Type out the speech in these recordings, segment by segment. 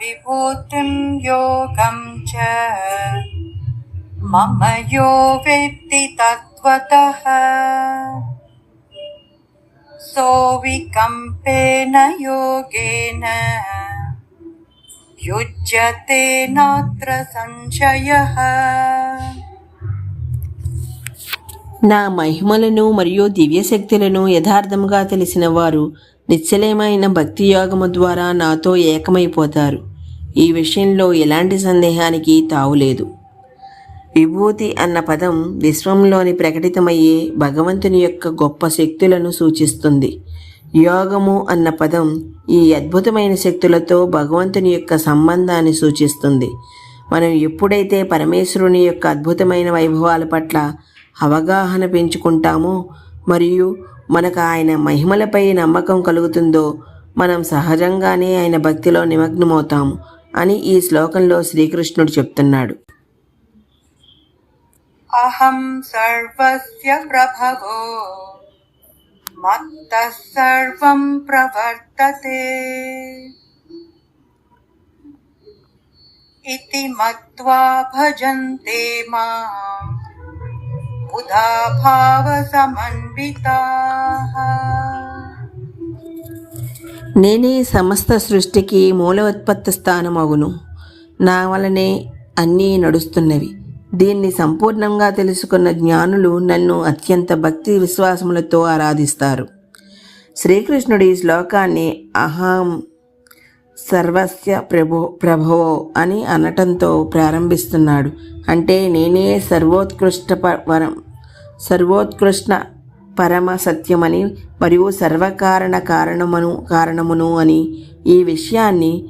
विभूतिं योगं च मम यो वेत्ति तत्त्वतः सोऽविकम्पेन योगेन युज्यते नात्र संशयः నా మహిమలను మరియు దివ్యశక్తులను యథార్థముగా తెలిసిన వారు నిశ్చలమైన భక్తి యోగము ద్వారా నాతో ఏకమైపోతారు ఈ విషయంలో ఎలాంటి సందేహానికి తావులేదు విభూతి అన్న పదం విశ్వంలోని ప్రకటితమయ్యే భగవంతుని యొక్క గొప్ప శక్తులను సూచిస్తుంది. యోగము అన్న పదం ఈ అద్భుతమైన శక్తులతో భగవంతుని యొక్క సంబంధాన్ని సూచిస్తుంది. మనం ఎప్పుడైతే పరమేశ్వరుని యొక్క అద్భుతమైన వైభవాల పట్ల అవగాహన పెంచుకుంటామో మరియు మనకు ఆయన మహిమలపై నమ్మకం కలుగుతుందో మనం సహజంగానే ఆయన భక్తిలో నిమగ్నమవుతాము. అని ఈ శ్లోకంలో శ్రీకృష్ణుడు చెప్తున్నాడు अहं सर्वस्य प्रभवो मत्तः सर्वं प्रवर्तते इति मत्वा भजन्ते माम् बुधा भावसमन्विताः నేనే సమస్త సృష్టికి మూల ఉత్పత్తి స్థానమగును. నా వలనే అన్నీ నడుస్తున్నవి. దీన్ని సంపూర్ణంగా తెలుసుకున్న జ్ఞానులు నన్ను అత్యంత భక్తి విశ్వాసములతో ఆరాధిస్తారు. శ్రీకృష్ణుడు ఈ శ్లోకాన్ని అహం సర్వస్య ప్రభో ప్రభో అని అనటంతో ప్రారంభిస్తున్నాడు. అంటే నేనే సర్వోత్కృష్ట వరం సర్వోత్కృష్ట పరమ సత్యమని మరియు సర్వకారణ కారణమును కారణమును అని ఈ విషయాన్ని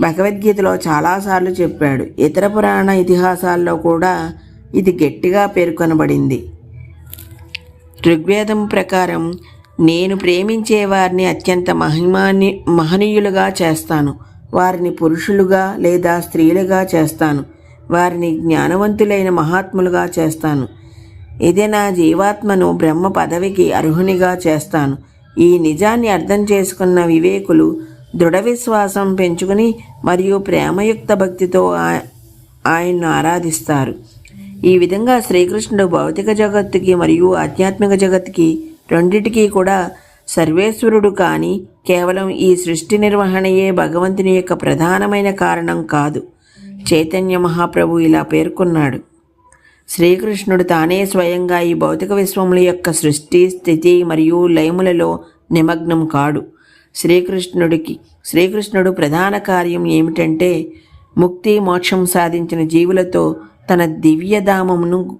భగవద్గీతలో చాలాసార్లు చెప్పాడు. ఇతర పురాణ ఇతిహాసాల్లో కూడా ఇది గట్టిగా పేర్కొనబడింది. ఋగ్వేదం ప్రకారం నేను ప్రేమించే వారిని అత్యంత మహిమాని మహనీయులుగా చేస్తాను. వారిని పురుషులుగా లేదా స్త్రీలుగా చేస్తాను. వారిని జ్ఞానవంతులైన మహాత్ములుగా చేస్తాను. ఇది నా జీవాత్మను బ్రహ్మ పదవికి అర్హునిగా చేస్తాను. ఈ నిజాన్ని అర్థం చేసుకున్న వివేకులు దృఢ విశ్వాసం పెంచుకుని మరియు ప్రేమయుక్త భక్తితో ఆ- ఆయన్ను ఆరాధిస్తారు. ఈ విధంగా శ్రీకృష్ణుడు భౌతిక జగత్తుకి మరియు ఆధ్యాత్మిక జగత్తుకి రెండిటికీ కూడా సర్వేశ్వరుడు కానీ కేవలం ఈ సృష్టి నిర్వహణయే భగవంతుని యొక్క ప్రధానమైన కారణం కాదు. చైతన్య మహాప్రభు ఇలా పేర్కొన్నాడు. శ్రీకృష్ణుడు తానే స్వయంగా ఈ భౌతిక విశ్వముల యొక్క సృష్టి స్థితి మరియు లయములలో నిమగ్నం కాడు. శ్రీకృష్ణుడికి శ్రీకృష్ణుడు ప్రధాన కార్యం ఏమిటంటే ముక్తి మోక్షం సాధించిన జీవులతో తన దివ్యధామమును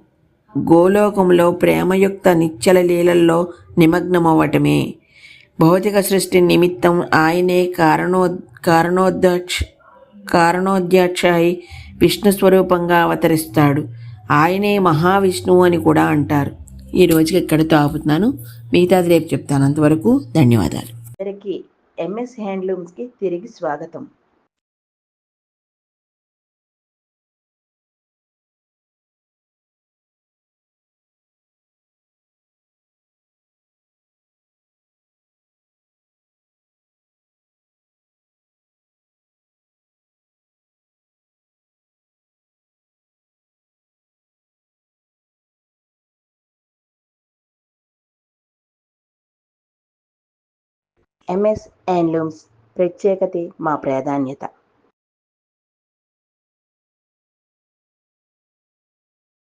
గోలోకంలో ప్రేమయుక్త నిశ్చల లీలల్లో నిమగ్నమవ్వటమే. భౌతిక సృష్టి నిమిత్తం ఆయనే కారణో కారణోధ్యక్ష కారణోధ్యక్ష అయి విష్ణు స్వరూపంగా అవతరిస్తాడు. ఆయనే మహావిష్ణువు అని కూడా అంటారు. ఈ రోజుకి ఇక్కడితో ఆపుతున్నాను. మిగతాది రేపు చెప్తాను. అంతవరకు ధన్యవాదాలు. అందరికీ ఎంఎస్ హ్యాండ్లూమ్స్కి తిరిగి స్వాగతం. ఎంఎస్ హ్యాండ్లూమ్స్ ప్రత్యేకతే మా ప్రాధాన్యత.